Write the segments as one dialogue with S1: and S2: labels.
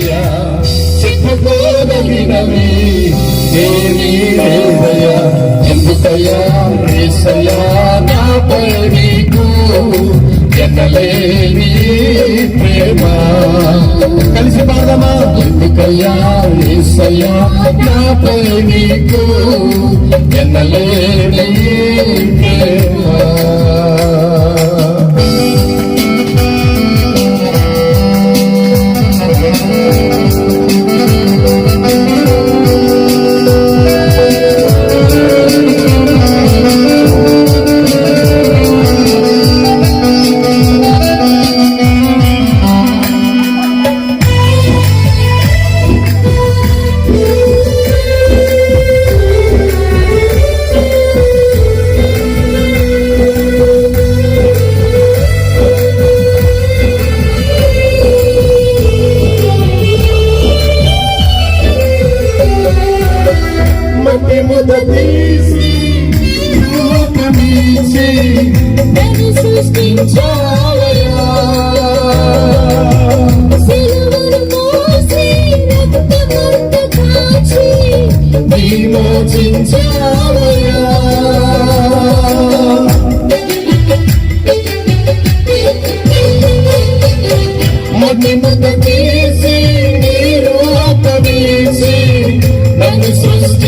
S1: లేవయ్యా చెప్పుకోదగినవి ఏమీ లేవయ్యా ఎందుకయ్యా ఏసయ్యా నాపై నీకు ఎనలేని ప్రేమ. కలిసి పాడదామా? ఎందుకయ్యా ఏసయ్యా నాపై నీకు ఎనలేని మట్టి ముద తీసి రూపమిచ్చి
S2: నన్ను సృష్టించావయ్యా. సిలువను మోసి రక్తమంత కాచి
S1: విమోచించావయ్యా మట్టి ముద తీసి నీ రూపమిచ్చి నన్ను సృష్టించావయ్యా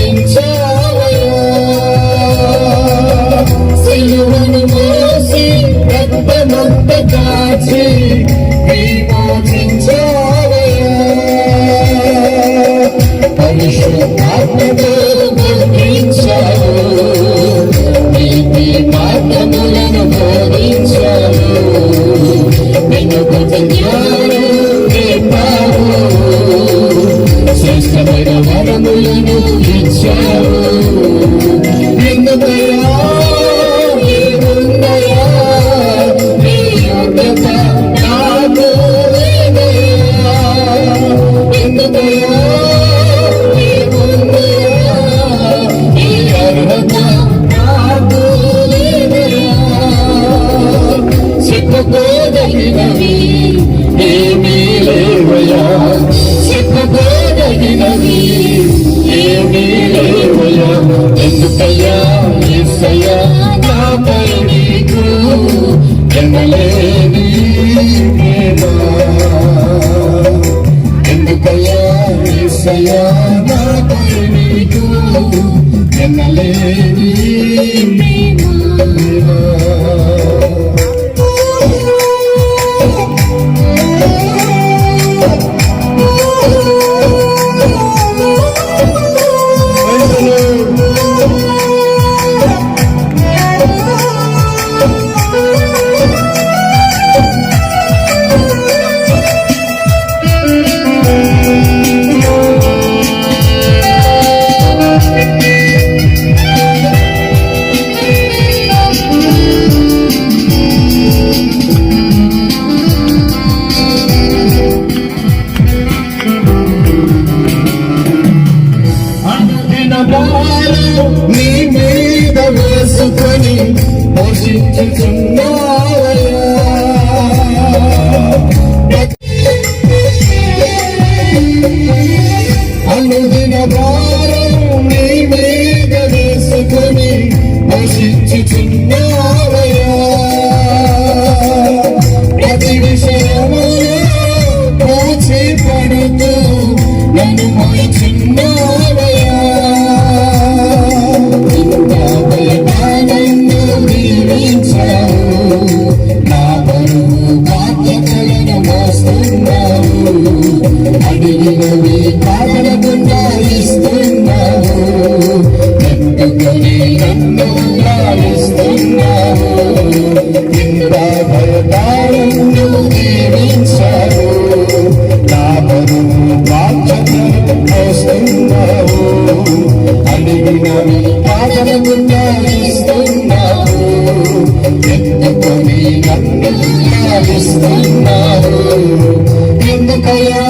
S1: శ్రేష్టమైన వరములను ఇచ్చావు ఎందుకయ్యా ఏసయ్యా నీకు ఎనలేని అనుదిన నీ మీద వేసుకొని పోషించుచున్నావయ్యా అనుదిన భారం నీ మీద వేసుకొని పోషించుచున్నావయ్యా ప్రతి విషయం ఎందుకు మీ నన్నుస్తున్నారు ఎందుకయ్యా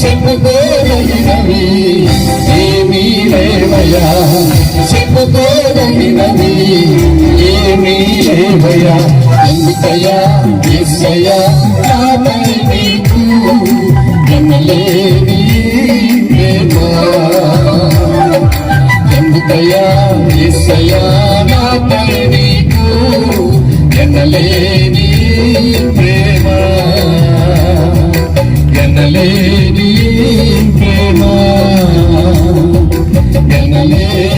S1: చెప్పుకోలేనవి ఏమీ లేవయా చెప్పుకో నీవు దేవయ్యా ఎందుకయ్యా? ఎస్సయ్యా? నాపై నీకు ఎన్నలేని ప్రేమ. ఎందుకయ్యా? ఎస్సయ్యా? నాపై నీకు ఎన్నలేని ప్రేమ. ఎన్నలేని ప్రేమ. ఎన్నలేని